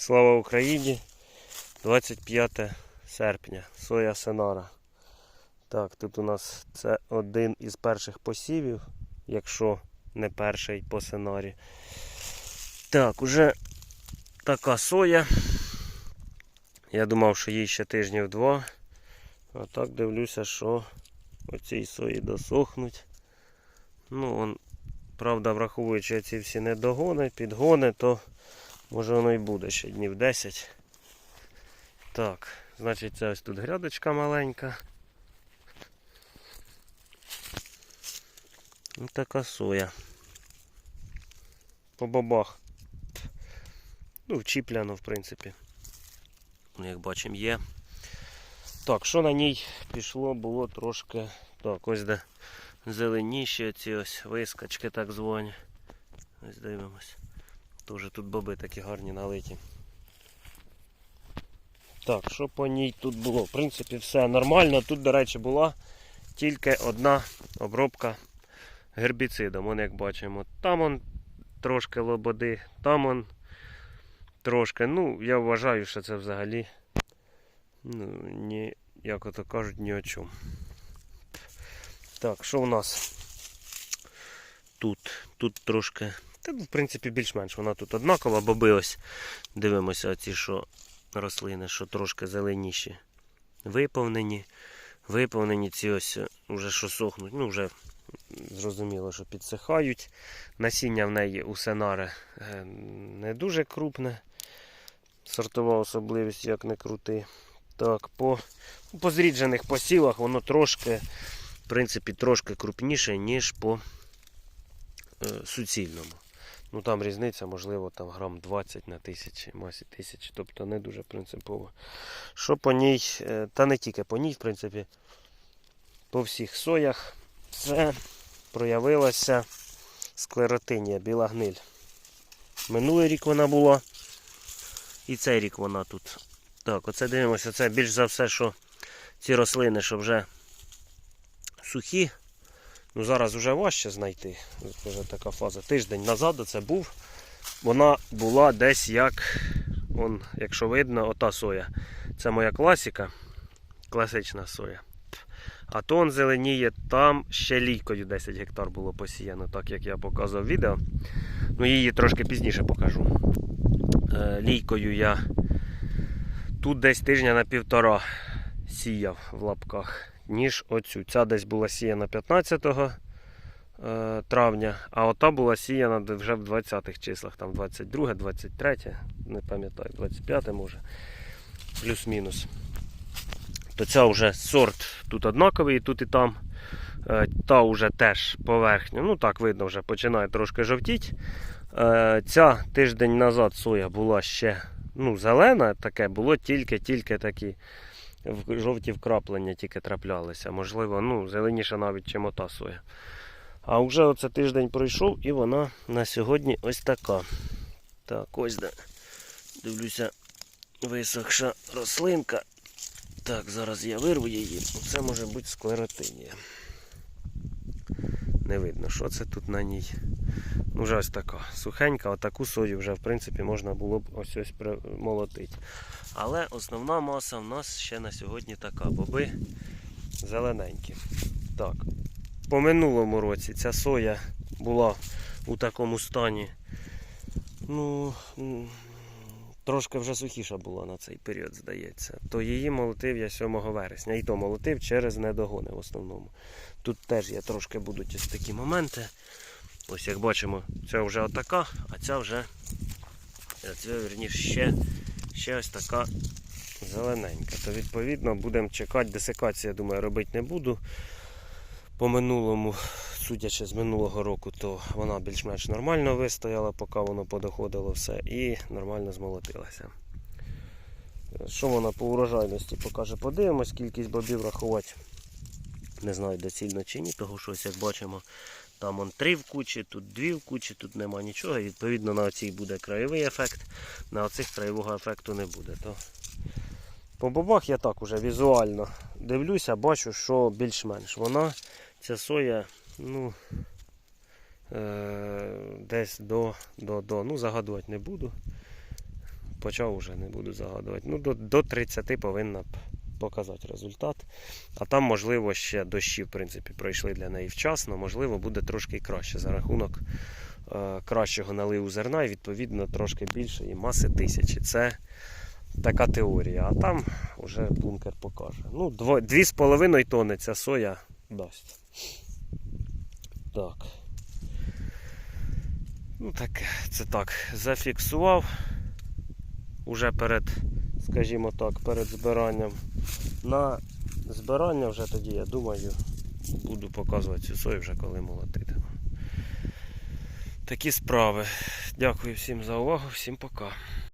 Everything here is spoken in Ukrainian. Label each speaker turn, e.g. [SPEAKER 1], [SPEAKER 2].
[SPEAKER 1] Слава Україні! 25 серпня. Соя Сенара. Так, тут у нас це один із перших посівів, якщо не перший по сценарі. Так, уже така соя. Я думав, що їй ще тижнів два. А так дивлюся, що оці сої досохнуть. Ну, он, правда, враховуючи ці всі недогони, підгони, то може воно і буде ще днів 10. Так, значить, це ось тут грядочка маленька. Така соя. По бобах. Ну, вчіпляно, в принципі. Ну, Як бачимо, є. Так, що на ній пішло, було трошки. Так, ось де зеленіші ці ось вискочки так звані. Ось дивимось. Тоже тут боби такі гарні налиті. Так, що по ній тут було? В принципі, все нормально. Тут, до речі, була тільки одна обробка гербіцидом. Вон, як бачимо, там он трошки лободи, там он трошки. Ну, я вважаю, що це взагалі ну, ні, як ото кажуть, ні о чому. Так, що у нас тут? Тут трошки. Та, в принципі, більш-менш вона тут однакова, боби ось дивимося оці, що рослини, що трошки зеленіші. Виповнені. Виповнені ці ось вже що сохнуть. Ну, вже зрозуміло, що підсихають. Насіння в неї у сенари е, не дуже крупне. Сортова особливість, як не крути. Так, по, по зріджених посівах воно трошки, в принципі, трошки крупніше, ніж по е, суцільному. Ну там різниця, можливо, там грам 20 на тисячі, масі тисячі, тобто не дуже принципово. Що по ній, е, та не тільки по ній, в принципі, по всіх соях це проявилася склеротинія, біла гниль. Минулий рік вона була, і цей рік вона тут. Так, оце дивимося, це більш за все, що ці рослини, що вже сухі. Ну зараз вже важче знайти. Вже така фаза. Тиждень назад це був. Вона була десь як, он, якщо видно, ота соя. Це моя класика. Класична соя. А то он зеленіє, там ще лійкою 10 гектар було посіяно, так як я показував відео. Ну, її трошки пізніше покажу. Е, Лійкою я тут десь тижня на півтора сіяв в лапках, ніж оцю. Ця десь була сіяна 15 е, травня, а ота була сіяна вже в 20-х числах, там 22, 23, не пам'ятаю, 25 може, плюс-мінус. То ця вже сорт тут однаковий, і тут і там. Е, Та вже теж поверхня, ну так видно, вже починає трошки жовтіти. Е, Ця тиждень назад соя була ще ну, зелена, таке було тільки-тільки такі в- жовті вкраплення тільки траплялися. Можливо, ну, зеленіша навіть, чим ота соя. А вже оце тиждень пройшов і вона на сьогодні ось така. Так, ось де. Дивлюся, висохша рослинка. Так, зараз я вирву її. Це може бути склеротинія. Не видно, що це тут на ній. Ну, вже ось така сухенька, отаку сою вже в принципі можна було б ось ось молотити. Але основна маса в нас ще на сьогодні така. Боби зелененькі. Так. По минулому році ця соя була у такому стані. Ну, трошки вже сухіша була на цей період, здається. То її молотив я 7 вересня. І то молотив через недогони в основному. Тут теж є трошки будуть ось такі моменти. Ось як бачимо, це вже отака, а ця вже е, це, вірніше, ще, ще ось така зелененька. То відповідно будемо чекати. Десикацію, я думаю, робити не буду. По минулому, судячи з минулого року, то вона більш-менш нормально вистояла, поки воно подоходило все і нормально змолотилася. Що вона по урожайності покаже? Подивимось, кількість бобів рахувати. Не знаю, доцільно чи ні, того що ось як бачимо, там он три в кучі, тут дві в кучі, тут нема нічого. І відповідно на оцій буде краєвий ефект, на оцих краєвого ефекту не буде. То по бобах я так уже візуально дивлюся, бачу, що більш-менш вона, ця соя, ну, е- десь до, до, до, ну, загадувати не буду. почав уже, не буду загадувати. Ну, до, до 30 повинна показати результат. А там, можливо, ще дощі, в принципі, пройшли для неї вчасно, можливо, буде трошки краще за рахунок е, кращого наливу зерна і відповідно трошки більше і маси тисячі. Це така теорія. А там вже бункер покаже. Ну, дво- дві з половиною тони ця соя дасть. Так. Ну так, це так, зафіксував уже перед, скажімо так, перед збиранням. На збирання вже тоді, я думаю, буду показувати цю сою вже коли молотитиму. Такі справи. Дякую всім за увагу, всім пока.